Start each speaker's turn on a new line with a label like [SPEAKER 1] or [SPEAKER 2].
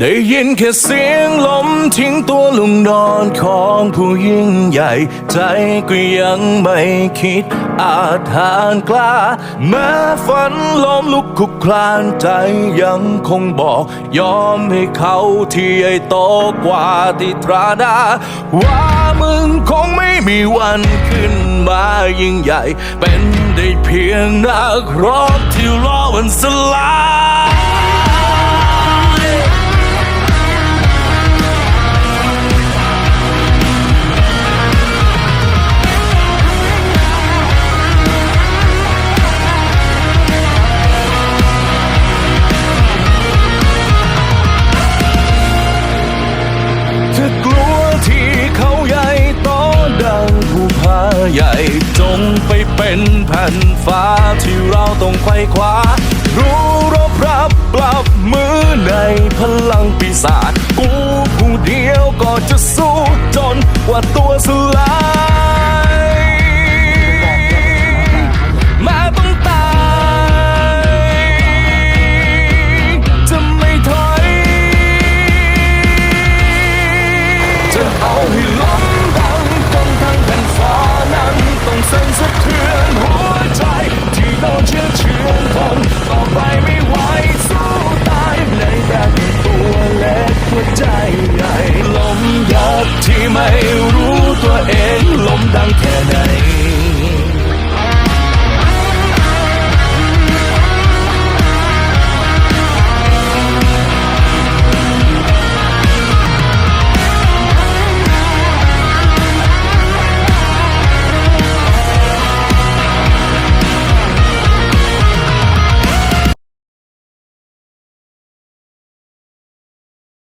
[SPEAKER 1] ได้ยินแค่เสียงลมทิ้งตัวลงนอนของผู้ยิ่งใหญ่ ใจก็ยังไม่คิดอาจหานกล้า แม้ฝันล้มลุกคลุกคลานใจยังคงบอก ยอมให้เขาที่ใหญ่โตกว่าที่ตราดา ว่ามึงคงไม่มีวันขึ้นมายิ่งใหญ่ เป็นได้เพียงนักรบที่รอวันสลาย เป็นแผ่นฟ้าที่เราต้องไขว้คว้า รู้รบรับปรับมือในพลังปีศาจกูผู้เดียวก็จะสู้จนกว่าตัวสลาย เชื่อเชื่อทนต่อไปไม่ไหวสู้ตายในแบบตัวเล็กหัวใจใหญ่ลมยับที่ไม่รู้